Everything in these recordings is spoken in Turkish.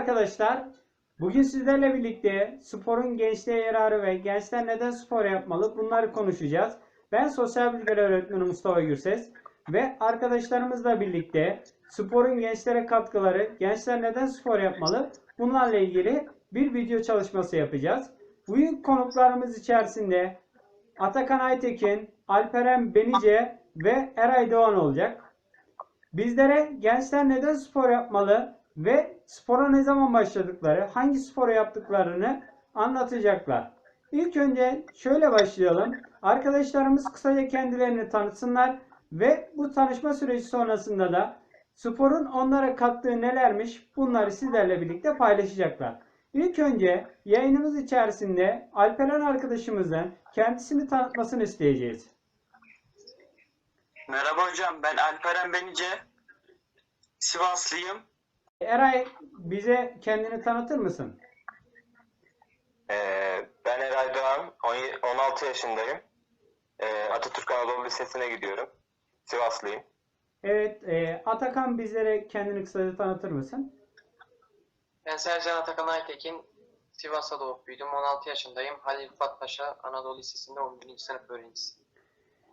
arkadaşlar. Bugün sizlerle birlikte sporun gençliğe yararı ve gençler neden spor yapmalı bunları konuşacağız. Ben sosyal bilgiler öğretmeni Mustafa Gürses ve arkadaşlarımızla birlikte sporun gençlere katkıları, gençler neden spor yapmalı bunlarla ilgili bir video çalışması yapacağız. Bugün konuklarımız içerisinde Atakan Aytekin, Alperen Benice ve Eray Doğan olacak. Bizlere gençler neden spor yapmalı ve spora ne zaman başladıkları, hangi sporu yaptıklarını anlatacaklar. İlk önce şöyle başlayalım. Arkadaşlarımız kısaca kendilerini tanıtsınlar ve bu tanışma süreci sonrasında da sporun onlara kattığı nelermiş bunları sizlerle birlikte paylaşacaklar. İlk önce yayınımız içerisinde Alperen arkadaşımızdan kendisini tanıtmasını isteyeceğiz. Merhaba hocam, ben Alperen Benice. Sivaslıyım. Eray bize kendini tanıtır mısın? Ee, ben Eray Doğan, 16 yaşındayım. Ee, Atatürk Anadolu Lisesi'ne gidiyorum. Sivaslıyım. Evet, e, Atakan bizlere kendini kısaca tanıtır mısın? Ben Sercan Atakan Aytekin, Sivas'ta doğup büyüdüm. 16 yaşındayım. Halil Rıfat Paşa Anadolu Lisesi'nde 11. sınıf öğrencisiyim.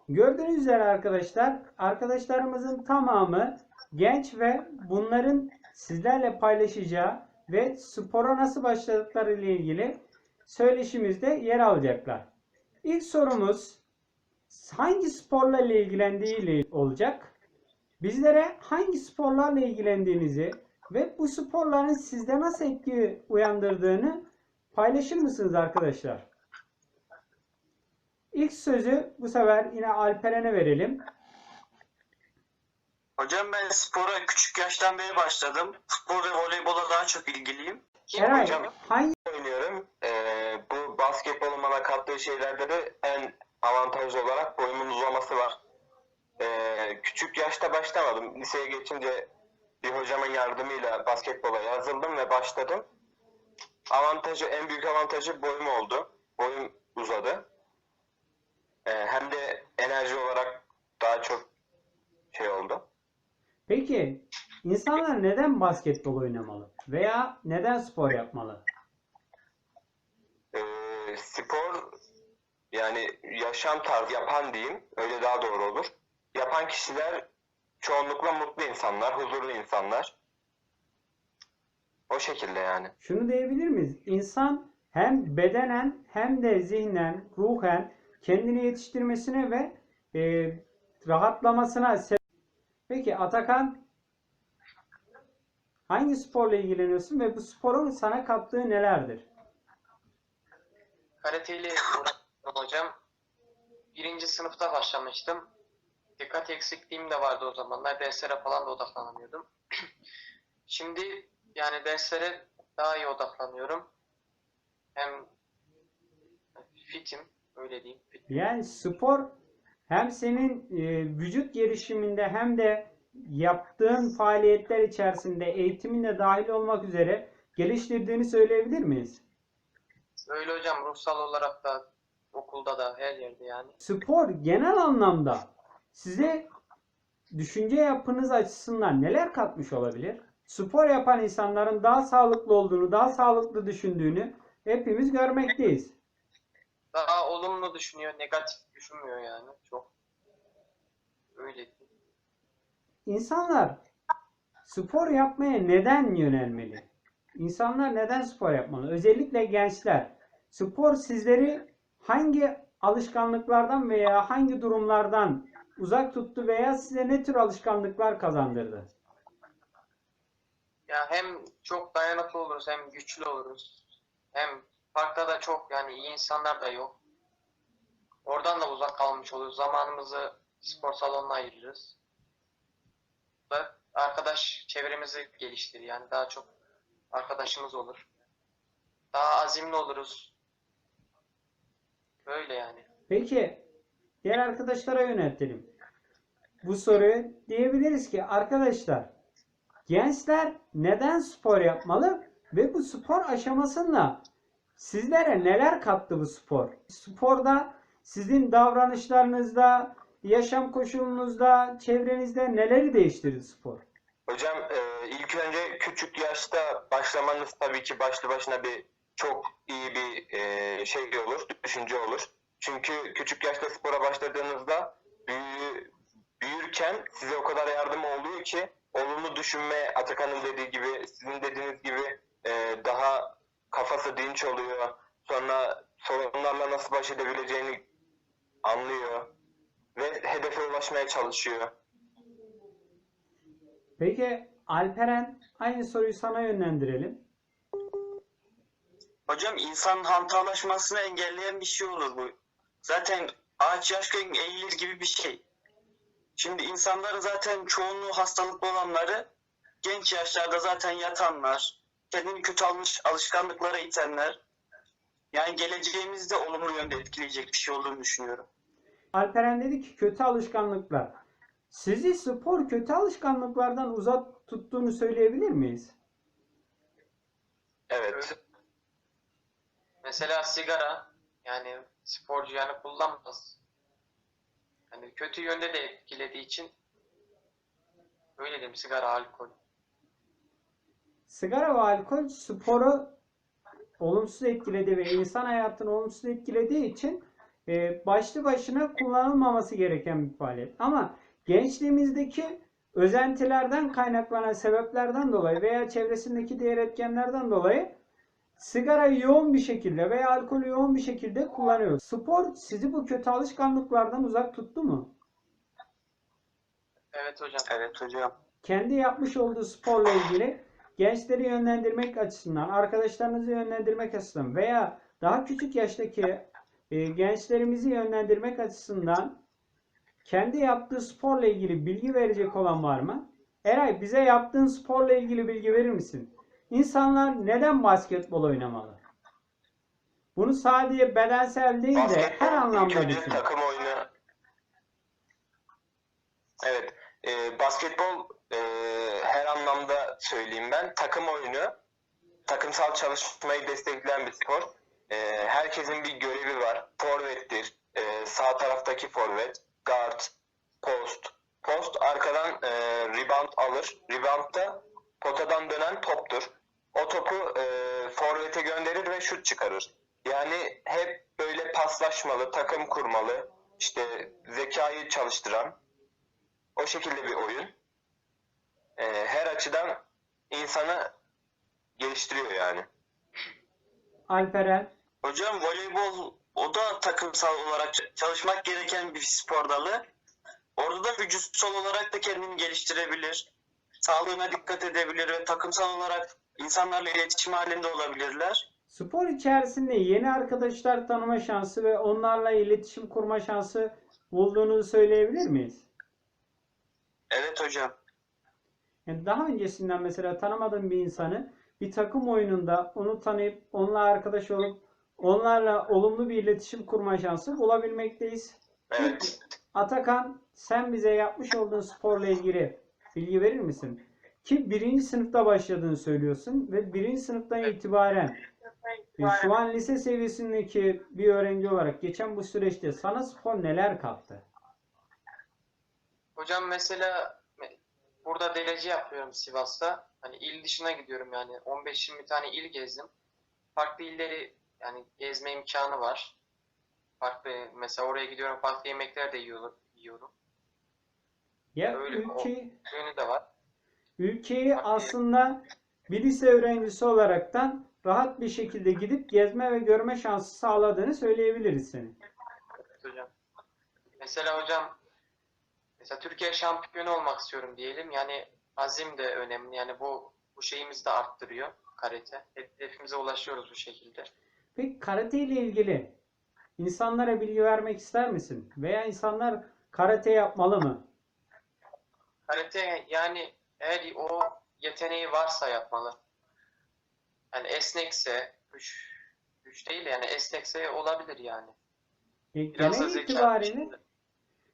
Gördüğünüz üzere arkadaşlar, arkadaşlarımızın tamamı genç ve bunların sizlerle paylaşacağı ve spora nasıl başladıkları ile ilgili söyleşimizde yer alacaklar. İlk sorumuz hangi sporla ile ilgilendiği ile olacak. Bizlere hangi sporlarla ilgilendiğinizi ve bu sporların sizde nasıl etki uyandırdığını paylaşır mısınız arkadaşlar? İlk sözü bu sefer yine Alperen'e verelim. Hocam ben spora küçük yaştan beri başladım. Futbol ve voleybola daha çok ilgiliyim. Kim Eray, hocam? hangi Oynuyorum. Ee, bu basketbolun bana kattığı şeylerde de en avantajlı olarak boyumun uzaması var. Ee, küçük yaşta başlamadım. Liseye geçince bir hocamın yardımıyla basketbola yazıldım ve başladım. Avantajı, en büyük avantajı boyum oldu. Boyum uzadı. Ee, hem de enerji olarak daha çok şey oldu. Peki insanlar neden basketbol oynamalı veya neden spor yapmalı? Ee, spor yani yaşam tarzı yapan diyeyim öyle daha doğru olur. Yapan kişiler çoğunlukla mutlu insanlar, huzurlu insanlar. O şekilde yani. Şunu diyebilir miyiz? İnsan hem bedenen hem de zihnen, ruhen kendini yetiştirmesine ve e, rahatlamasına se- Peki Atakan hangi sporla ilgileniyorsun ve bu sporun sana kattığı nelerdir? Karateyle hocam. Birinci sınıfta başlamıştım. Dikkat eksikliğim de vardı o zamanlar. Derslere falan da odaklanamıyordum. Şimdi yani derslere daha iyi odaklanıyorum. Hem fitim, öyle diyeyim. Fit. Yani spor hem senin e, vücut gelişiminde hem de yaptığın faaliyetler içerisinde eğitiminde dahil olmak üzere geliştirdiğini söyleyebilir miyiz? Öyle hocam ruhsal olarak da okulda da her yerde yani. Spor genel anlamda size düşünce yapınız açısından neler katmış olabilir? Spor yapan insanların daha sağlıklı olduğunu, daha sağlıklı düşündüğünü hepimiz görmekteyiz. Daha olumlu düşünüyor, negatif düşünmüyor yani çok. Öyle. İnsanlar spor yapmaya neden yönelmeli? İnsanlar neden spor yapmalı? Özellikle gençler. Spor sizleri hangi alışkanlıklardan veya hangi durumlardan uzak tuttu veya size ne tür alışkanlıklar kazandırdı? Ya hem çok dayanıklı oluruz hem güçlü oluruz. Hem parkta da çok yani iyi insanlar da yok. Oradan da uzak kalmış oluruz. Zamanımızı spor salonuna ayırırız. Da arkadaş çevremizi geliştirir yani daha çok arkadaşımız olur. Daha azimli oluruz. Böyle yani. Peki diğer arkadaşlara yöneltelim. Bu soruyu diyebiliriz ki arkadaşlar gençler neden spor yapmalı ve bu spor aşamasında sizlere neler kattı bu spor? Sporda sizin davranışlarınızda, yaşam koşulunuzda, çevrenizde neleri değiştirdi spor? Hocam e, ilk önce küçük yaşta başlamanız tabii ki başlı başına bir çok iyi bir e, şey olur, düşünce olur. Çünkü küçük yaşta spora başladığınızda büyü, büyürken size o kadar yardım oluyor ki olumlu düşünme, Atakan'ın dediği gibi, sizin dediğiniz gibi e, daha kafası dinç oluyor. Sonra sorunlarla nasıl baş edebileceğini anlıyor ve hedefe ulaşmaya çalışıyor. Peki Alperen aynı soruyu sana yönlendirelim. Hocam insanın hantallaşmasını engelleyen bir şey olur bu. Zaten ağaç yaşken eğilir gibi bir şey. Şimdi insanların zaten çoğunluğu hastalıklı olanları genç yaşlarda zaten yatanlar, kendini kötü almış alışkanlıklara itenler. Yani geleceğimizde olumlu yönde etkileyecek bir şey olduğunu düşünüyorum. Alperen dedi ki kötü alışkanlıklar. Sizi spor kötü alışkanlıklardan uzak tuttuğunu söyleyebilir miyiz? Evet. Mesela sigara yani sporcu yani kullanmaz. Yani kötü yönde de etkilediği için öyle diyeyim sigara, alkol. Sigara ve alkol sporu olumsuz etkiledi ve insan hayatını olumsuz etkilediği için e, başlı başına kullanılmaması gereken bir faaliyet. Ama gençliğimizdeki özentilerden kaynaklanan sebeplerden dolayı veya çevresindeki diğer etkenlerden dolayı sigarayı yoğun bir şekilde veya alkolü yoğun bir şekilde kullanıyor. Spor sizi bu kötü alışkanlıklardan uzak tuttu mu? Evet hocam. Evet hocam. kendi yapmış olduğu sporla ilgili gençleri yönlendirmek açısından, arkadaşlarınızı yönlendirmek açısından veya daha küçük yaştaki e, gençlerimizi yönlendirmek açısından kendi yaptığı sporla ilgili bilgi verecek olan var mı? Eray bize yaptığın sporla ilgili bilgi verir misin? İnsanlar neden basketbol oynamalı? Bunu sadece bedensel değil de Basketbol her anlamda düşün. takım oyunu. Evet. e, basketbol e, her anlamda söyleyeyim ben. Takım oyunu. Takımsal çalışmayı destekleyen bir spor. E, herkesin bir görevi var. Forvettir. E, sağ taraftaki forvet. Guard. Post. Post arkadan e, rebound alır. Rebound da potadan dönen toptur. O topu e, forvete gönderir ve şut çıkarır. Yani hep böyle paslaşmalı, takım kurmalı, işte zekayı çalıştıran o şekilde bir oyun. Ee, her açıdan insanı geliştiriyor yani. Alperen Hocam voleybol o da takımsal olarak çalışmak gereken bir spor dalı. Orada da vücutsal olarak da kendini geliştirebilir. Sağlığına dikkat edebilir ve takımsal olarak insanlarla iletişim halinde olabilirler. Spor içerisinde yeni arkadaşlar tanıma şansı ve onlarla iletişim kurma şansı bulduğunuzu söyleyebilir miyiz? Evet hocam. Yani daha öncesinden mesela tanımadığın bir insanı bir takım oyununda onu tanıyıp onunla arkadaş olup onlarla olumlu bir iletişim kurma şansı bulabilmekteyiz. Evet. Atakan sen bize yapmış olduğun sporla ilgili bilgi verir misin? Ki birinci sınıfta başladığını söylüyorsun ve birinci sınıftan itibaren e, şu an lise seviyesindeki bir öğrenci olarak geçen bu süreçte sana spor neler kattı? Hocam mesela me- burada derece yapıyorum Sivas'ta. Hani il dışına gidiyorum yani 15-20 tane il gezdim. Farklı illeri yani gezme imkanı var. Farklı mesela oraya gidiyorum farklı yemekler de yiyorum. Ya Öyle, ülke Yönü de var. ülkeyi aslında bir lise öğrencisi olaraktan rahat bir şekilde gidip gezme ve görme şansı sağladığını söyleyebiliriz senin. Evet hocam. Mesela hocam mesela Türkiye şampiyonu olmak istiyorum diyelim. Yani azim de önemli. Yani bu bu şeyimizi de arttırıyor karate. Hedefimize ulaşıyoruz bu şekilde. Peki karate ile ilgili insanlara bilgi vermek ister misin? Veya insanlar karate yapmalı mı? Karate yani eğer o yeteneği varsa yapmalı. Yani esnekse, güç, güç değil de yani esnekse olabilir yani. E, Biraz Genel itibariyle.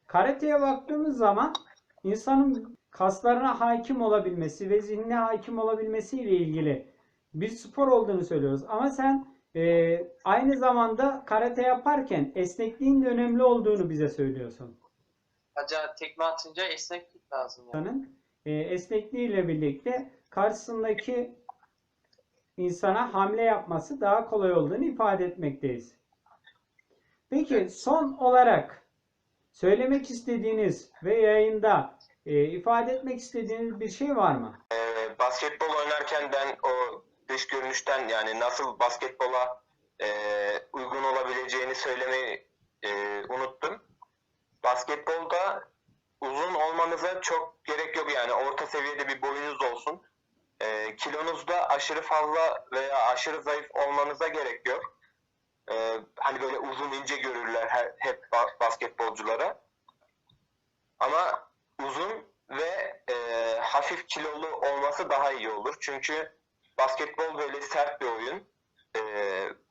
Karateye baktığımız zaman insanın kaslarına hakim olabilmesi ve zihnine hakim olabilmesi ile ilgili bir spor olduğunu söylüyoruz. Ama sen e, aynı zamanda karate yaparken esnekliğin de önemli olduğunu bize söylüyorsun. Acaba tekme atınca esneklik lazım yani. E, esnekliğiyle birlikte karşısındaki insana hamle yapması daha kolay olduğunu ifade etmekteyiz. Peki son olarak söylemek istediğiniz ve yayında e, ifade etmek istediğiniz bir şey var mı? Ee, basketbol oynarken ben o dış görünüşten yani nasıl basketbola e, uygun olabileceğini söylemeyi e, unuttum. Basketbolda uzun olmanıza çok gerek yok yani orta seviyede bir boyunuz olsun. E, kilonuzda aşırı fazla veya aşırı zayıf olmanıza gerek yok. E, hani böyle uzun ince görürler her, hep ba- basketbolculara. Ama uzun ve e, hafif kilolu olması daha iyi olur. Çünkü basketbol böyle sert bir oyun. E,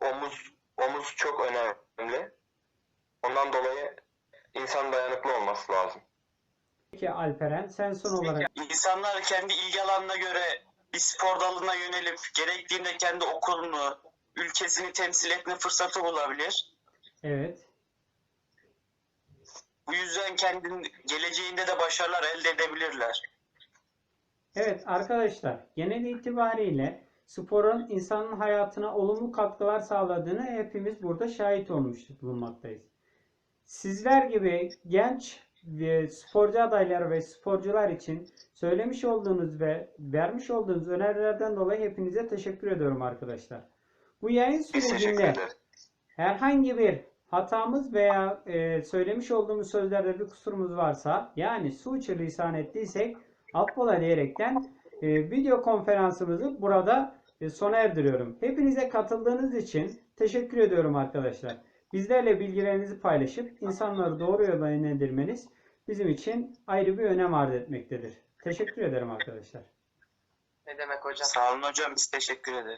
omuz omuz çok önemli. Ondan dolayı insan dayanıklı olması lazım. Peki Alperen sen son olarak İnsanlar kendi ilgi alanına göre bir spor dalına yönelip gerektiğinde kendi okulunu, ülkesini temsil etme fırsatı bulabilir. evet Bu yüzden kendin geleceğinde de başarılar elde edebilirler. Evet arkadaşlar genel itibariyle sporun insanın hayatına olumlu katkılar sağladığını hepimiz burada şahit olmuş bulunmaktayız. Sizler gibi genç ve sporcu adayları ve sporcular için söylemiş olduğunuz ve vermiş olduğunuz önerilerden dolayı hepinize teşekkür ediyorum arkadaşlar. Bu yayın sürecinde herhangi bir hatamız veya e, söylemiş olduğumuz sözlerde bir kusurumuz varsa yani suçu lisan ettiysek affola diyerekten e, video konferansımızı burada e, sona erdiriyorum. Hepinize katıldığınız için teşekkür ediyorum arkadaşlar. Bizlerle bilgilerinizi paylaşıp insanları doğru yola yönlendirmeniz bizim için ayrı bir önem arz etmektedir. Teşekkür ederim arkadaşlar. Ne demek hocam? Sağ olun hocam biz teşekkür ederiz.